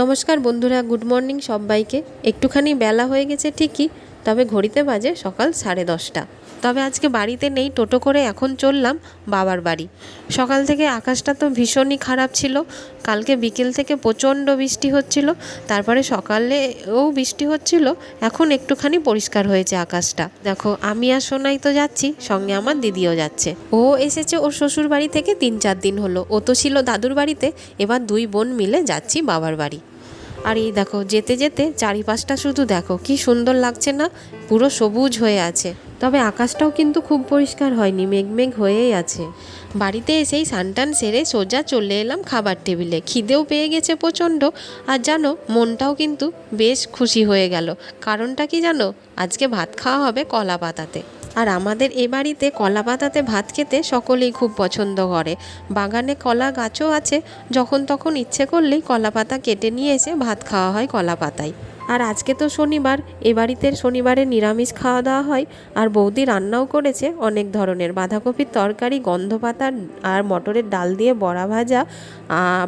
নমস্কার বন্ধুরা, good morning সবাইকে। একটুখানি বেলা হয়ে গেছে ঠিকই, তবে ঘড়িতে বাজে সকাল সাড়ে দশটা। তবে আজকে বাড়িতে নেই, টোটো করে এখন চললাম বাবার বাড়ি। সকাল থেকে আকাশটা তো ভীষণই খারাপ ছিল। কালকে বিকেল থেকে প্রচণ্ড বৃষ্টি হচ্ছিল। তারপরে সকালেও বৃষ্টি হচ্ছিল। এখন একটুখানি পরিষ্কার হয়েছে আকাশটা। দেখো, আমি আর সোনাই তো যাচ্ছি, সঙ্গে আমার দিদিও যাচ্ছে। ও এসেছে ওর শ্বশুর বাড়ি থেকে তিন চার দিন হলো। ও তো ছিল দাদুর বাড়িতে। এবার দুই বোন মিলে যাচ্ছি বাবার বাড়ি। আর এই দেখো, যেতে যেতে চারিপাশটা শুধু দেখো, কি সুন্দর লাগছে না? পুরো সবুজ হয়ে আছে। তবে আকাশটাও কিন্তু খুব পরিষ্কার হয়নি মেঘমেঘ হয়েই আছে। বাড়িতে এসেই সানটান সেরে সোজা চলে এলাম খাবার টেবিলে। খিদেও পেয়ে গেছে প্রচণ্ড, আর জানো, মনটাও কিন্তু বেশ খুশি হয়ে গেল। কারণটা কি জানো? আজকে ভাত খাওয়া হবে কলা পাতাতে। আর আমাদের এ বাড়িতে কলা পাতাতে ভাত খেতে সকলেই খুব পছন্দ করে। বাগানে কলা গাছও আছে, যখন তখন ইচ্ছে করলেই কলা পাতা কেটে নিয়ে এসে ভাত খাওয়া হয় কলা পাতায় আর আজকে তো শনিবার, এ বাড়িতে শনিবারে নিরামিষ খাওয়া দাওয়া হয়, আর বৌদি রান্নাও করেছে অনেক ধরনের বাঁধাকপির তরকারি গন্ধ পাতা আর মটরের ডাল দিয়ে বড়া ভাজা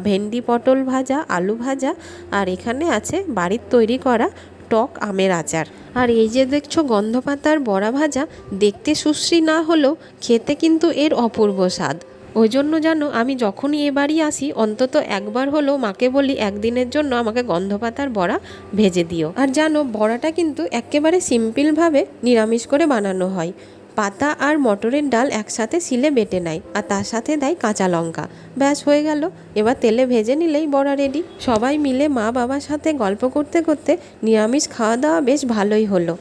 ভেন্ডি পটল ভাজা, আলু ভাজা, আর এখানে আছে বাড়ির তৈরি করা টক আমের আচার। আর এই যে দেখছ গন্ধ পাতার বড়া ভাজা, দেখতে সুশ্রী না হলেও খেতে কিন্তু এর অপূর্ব স্বাদ। ওই জন্য জানো, আমি যখনই এ বাড়ি আসি, অন্তত একবার হলেও মাকে বলি, একদিনের জন্য আমাকে গন্ধ পাতার বড়া ভেজে দিও। আর জানো, বড়াটা কিন্তু একেবারে সিম্পলভাবে নিরামিষ করে বানানো হয়। পাতা আর মটরের ডাল একসাথে শিলে বেটে নেয় আর তার সাথে দেয় কাঁচা লঙ্কা। ব্যাস, হয়ে গেল। এবার তেলে ভেজে নিলেই বড়া রেডি সবাই মিলে মা বাবার সাথে গল্প করতে করতে নিরামিষ খাওয়া দাওয়া বেশ ভালোই হলো।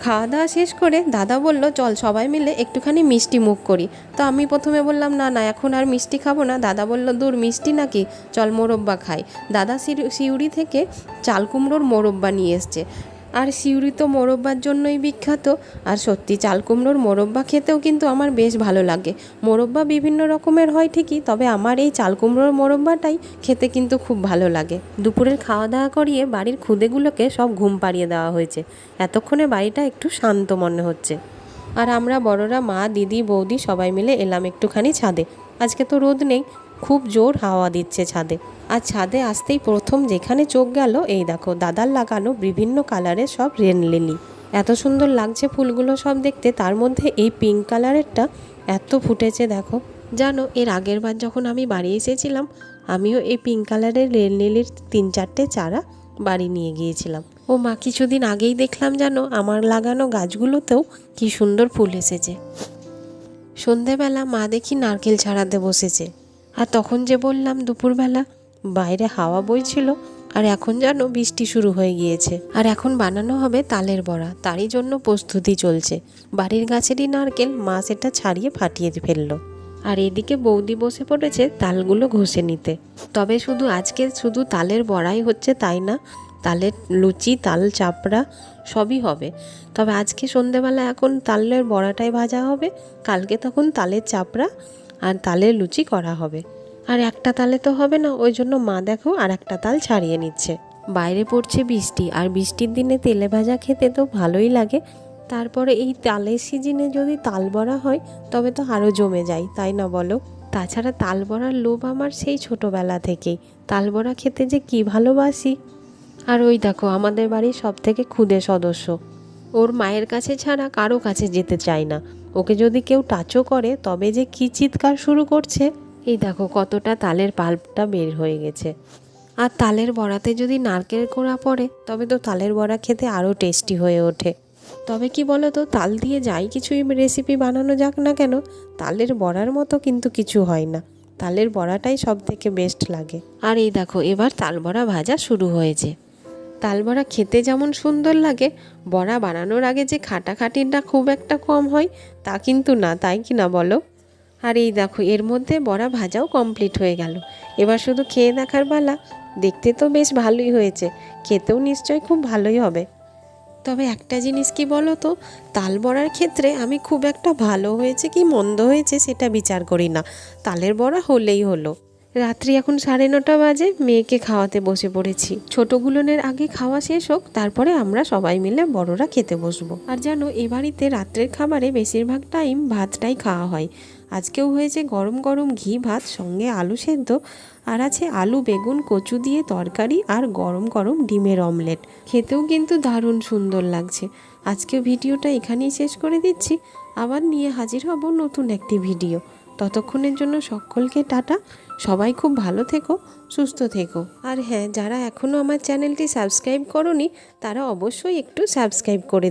খাওয়া দাওয়া শেষ করে দাদা বলল, চল সবাই মিলে একটুখানি মিষ্টি মুখ করি। তো আমি প্রথমে বললাম, না না, এখন আর মিষ্টি খাব না। দাদা বলল, দূর, মিষ্টি নাকি? চল মোরব্বা খাই। দাদা সিউ- সিউড়ি থেকে চাল কুমড়োর মোরব্বা নিয়ে এসছে। আর সিউড়ি তো মোরব্বার জন্যই বিখ্যাত, আর সত্যি চাল কুমড়োর মোরব্বা খেতেও কিন্তু আমার বেশ ভালো লাগে। মোরব্বা বিভিন্ন রকমের হয় ঠিকই, তবে আমার এই চাল কুমড়োর মোরব্বাটাই খেতে কিন্তু খুব ভালো লাগে। দুপুরের খাওয়া দাওয়া করিয়ে বাড়ির খুদেগুলোকে সব ঘুম পাড়িয়ে দেওয়া হয়েছে। এতক্ষণে বাড়িটা একটু শান্ত মনে হচ্ছে। আর আমরা বড়রা মা, দিদি, বৌদি সবাই মিলে এলাম একটুখানি ছাদে। আজকে তো রোদ নেই খুব জোর হাওয়া দিচ্ছে ছাদে। আর ছাদে আসতেই প্রথম যেখানে চোখ গেল, এই দেখো, দাদার লাগানো বিভিন্ন কালারের সব রেন লিলি। এত সুন্দর লাগছে ফুলগুলো সব দেখতে, তার মধ্যে এই পিঙ্ক কালারেরটা এত ফুটেছে, দেখো। জানো, এর আগের বার যখন আমি বাড়ি এসেছিলাম, আমিও এই পিঙ্ক কালারের রেন লিলির তিন চারটে চারা বাড়ি নিয়ে গিয়েছিলাম। ও মা, কিছুদিন আগেই দেখলাম জানো, আমার লাগানো গাছগুলোতেও কি সুন্দর ফুল এসেছে। সন্ধেবেলা মা দেখি নারকেল ছাড়াতে বসেছে। আর তখন যে বললাম দুপুরবেলা, বাইরে হাওয়া বইছিল, আর এখন যেন বৃষ্টি শুরু হয়ে গিয়েছে। আর এখন বানানো হবে তালের বড়া, তারই জন্য প্রস্তুতি চলছে। বাড়ির গাছেরই নারকেল মা সেটা ছাড়িয়ে ফাটিয়ে ফেলল। আর এদিকে বৌদি বসে পড়েছে তালগুলো ঘষে নিতে। তবে শুধু আজকে শুধু তালের বড়াই হচ্ছে তাই না? তালের লুচি, তাল চাপড়া সবই হবে। তবে আজকে সন্ধেবেলা এখন তালের বড়াটাই ভাজা হবে, কালকে তখন তালের চাপড়া আর তালের লুচি করা হবে। আর একটা তালে তো হবে না, ওই জন্য মা দেখো আর একটা তাল ছাড়িয়ে নিচ্ছে। বাইরে পড়ছে বৃষ্টি, আর বৃষ্টির দিনে তেলে ভাজা খেতে তো ভালোই লাগে। তারপরে এই তালের সিজনে যদি তাল বড়া হয়, তবে তো আরও জমে যায়, তাই না বলো? তাছাড়া তাল বড়ার লোভ আমার সেই ছোটোবেলা থেকেই। তাল বড়া খেতে যে কি ভালোবাসি। আর ওই দেখো, আমাদের বাড়ির সব থেকে ক্ষুদে সদস্য। ওর মায়ের কাছে ছাড়া কারও কাছে যেতে চায় না। ওকে যদি কেউ টাচও করে, তবে যে কি চিৎকার শুরু করছে? এই দেখো কতটা তালের পাল্পটা বের হয়ে গেছে। আর তালের বড়াতে যদি নারকেল কোড়া পড়ে, তবে তো তালের বড়া খেতে আরও টেস্টি হয়ে ওঠে। তবে কি বলো তো তাল দিয়ে যাই কিছুই রেসিপি বানানো যাক না কেন, তালের বড়ার মতো কিন্তু কিছু হয় না। তালের বড়াটাই সব থেকে বেস্ট লাগে। আর এই দেখো, এবার তাল বড়া ভাজা শুরু হয়েছে। তাল বড়া খেতে যেমন সুন্দর লাগে, বড়া বানানোর আগে যে খাটাখাটিটা খুব একটা কম হয়, তা কিন্তু না, তাই কি না বলো? আর এই দেখো, এর মধ্যে বড়া ভাজাও কমপ্লিট হয়ে গেল। এবার শুধু খেয়ে দেখার বেলা দেখতে তো বেশ ভালোই হয়েছে, খেতেও নিশ্চয়ই খুব ভালোই হবে। তবে একটা জিনিস কি বলো তো তাল বড়ার ক্ষেত্রে আমি খুব একটা ভালো হয়েছে কি মন্দ হয়েছে সেটা বিচার করি না, তালের বড়া হলেই হলো। রাত্রি এখন সাড়ে নটা বাজে, মেয়েকে খাওয়াতে বসে পড়েছি। ছোটগুলোনের আগে খাওয়া শেষ হোক, তারপরে আমরা সবাই মিলে বড়রা খেতে বসবো। আর জানো, এ বাড়িতে রাত্রের খাবারে বেশিরভাগ টাইম ভাতটাই খাওয়া হয়। আজকেও হয়েছে গরম গরম ঘি ভাত, সঙ্গে আলু সেদ্ধ, আর আছে আলু, বেগুন, কচু দিয়ে তরকারি আর গরম গরম ডিমের অমলেট। খেতেও কিন্তু দারুণ সুন্দর লাগছে। আজকে ভিডিওটা এখানেই শেষ করে দিচ্ছি। আবার নিয়ে হাজির হব নতুন একটি ভিডিও। ততক্ষণের জন্য সকলকে টাটা। সবাই খুব ভালো থেকো, সুস্থ থেকো। আর হ্যাঁ যারা এখনও আমার চ্যানেলটি সাবস্ক্রাইব করনি, তারা অবশ্যই একটু সাবস্ক্রাইব করে